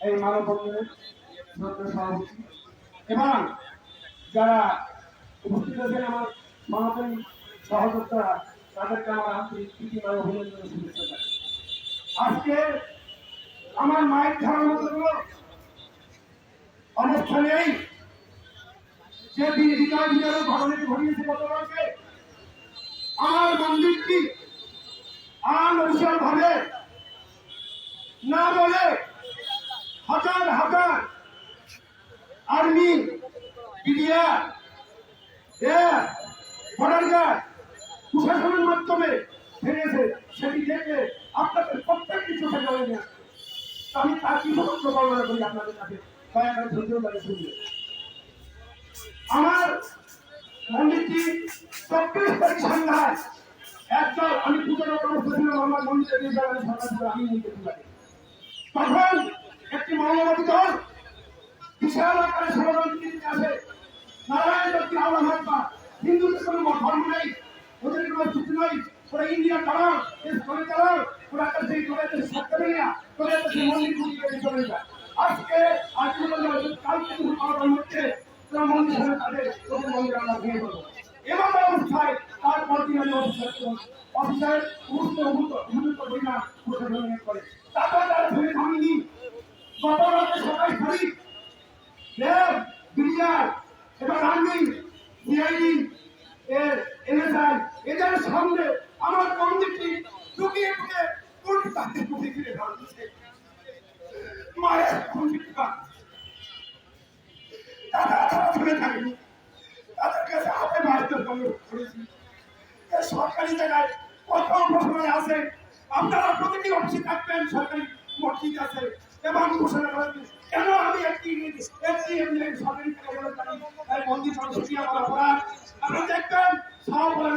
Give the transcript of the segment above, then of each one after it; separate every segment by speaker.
Speaker 1: এই এবং যারা উপস্থিত আছেন আমার সনাতনী সহযোদ্ধারা তাদেরকে আমার আন্তরিক প্রীতিময় অভিনন্দন শুভেচ্ছা আজকে আমার মায়ের ধারণা কোনো অনুষ্ঠানেই যে বিজয় ঘটনাটি ঘটিয়েছে আমার মন্দিরটি ভাবে না বলে হাজার হাজার আর্মি বিডিআর বর্ডার গার্ড প্রশাসনের মাধ্যমে ফিরেছে সেটি দেখে আপনাদের প্রত্যেকটি চোখে জলে নেয়। আমি তার কি সমস্ত বর্ণনা করি আপনাদের কাছে? দয়া করে ধৈর্য ধরে শুনবে। আমার মন্দিরটি চব্বিশ তারিখ সন্ধ্যায় একদল, আমি পুজোর অবস্থা ছিলাম আমার মন্দিরে দিয়ে যাবেন সকাল করে আমি যেতে পারি তখন একটি মাওলাবাদী দল, বিশাল আকারে ষড়যন্ত্র আসে আল্লাহ হাতবা হিন্দুদের কোনো ধর্ম নেই ওদের কোনো যুক্তি নেই ওরা ইন্ডিয়া চালাও দেশ করে চালাও ওরা কাছে তোরা দেশে থাকতে পারি না তোরা দেশে মন্দির পুজো করে চলে যায় আজকে আজ কালকে তুমি পাওয়ার হচ্ছে তোরা মন্দির সামনে তাদের তোদের মন্দির আমরা ভেঙে দেবো এমন অবস্থায় তার পরদিন অফিসার অফিসার সমস্ত উন্নত পরিমাণ করে তারা করেছি। সরকারি জায়গায় কত ঘোষণায় আছে। আপনারা প্রতিটি অফিসে থাকবেন, সরকারি মসজিদ আছে। এবং ঘোষণা করেন। কেন আমি একটি মন্দির সংস্কৃতি আমার অপরাধ। আপনারা দেখবেন সব বলার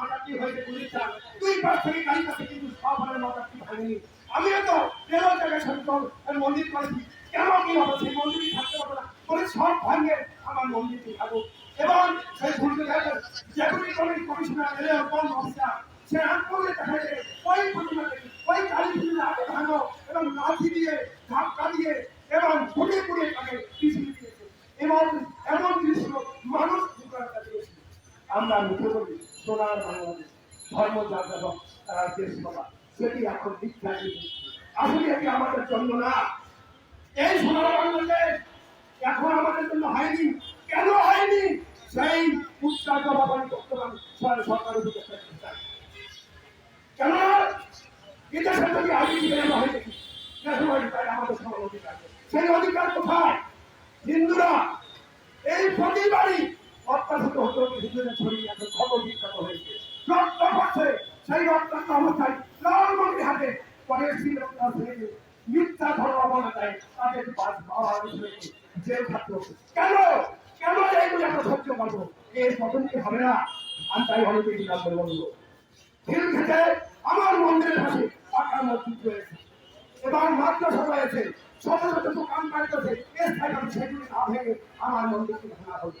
Speaker 1: মাথাটি হয়েছে পুলিশটা দুই পাশ থেকে গাড়ি ভাঙেনি আমিও তো তেরো জায়গায় সন্তান মন্দির করেছি। কেন কি হবে? সেই থাকতে পারব না। সব ভাঙে আমার মন্দিরটি থাকুক। এবং সেই ভুলকে দেখেন যেগুলি কমিটি কমিশনার এলে কোন অফিসার সে আন্দোলনে দেখা ওই প্রতিমাকে ওই আগে ভাঙো এবং লাঠি দিয়ে আমরা মুখে বলি সোনার বাংলাদেশ, ধর্ম যাযাবক তারা দেশ বাবা, সেটি এখন জিনিস। আসলে এটি আমাদের জন্য না। এই সোনার বাংলাদেশ এখন আমাদের জন্য হয়নি। কেন হয়নি? সেই পারি সরকার কেন? যদি আগে হয়ে দেখি আমাদের সবার অধিকার। সেই অধিকার কোথায়? হিন্দুরা, এই প্রতিবারই আর তাই বলব ফিল্ম থেকে আমার মন্দিরের পাশে পাকা মসজিদ রয়েছে। এবং মাদ্রাসা রয়েছে শত শত আমার মন্দিরকে ভাঙা হবে।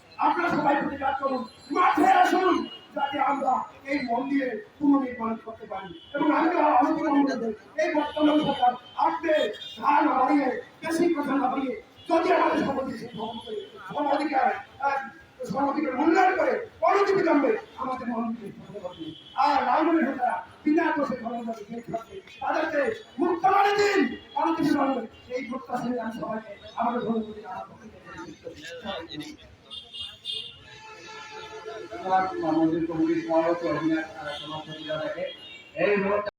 Speaker 1: আপনারা সবাই প্রতিবাদ করুন মাঠে আসুন, যাতে আমরা এই মন্দিরে পুনর্নির্মাণ করতে পারি। এবং আমি এই বর্তমান সরকার আসবে, ধান বাড়িয়ে বেশি কথা না বাড়িয়ে যদি আমাদের সমাজে সমাধিকার সমাধিকার মূল্যায়ন করে অনতিবিলম্বে আমাদের মন্দিরে আর রাজনীতি নেতারা বিনা করে দিন এই প্রত্যাশা আমাদের
Speaker 2: আমাদের কমিটির সভাপতি অভিনাশ থাকে এই মুহূর্তে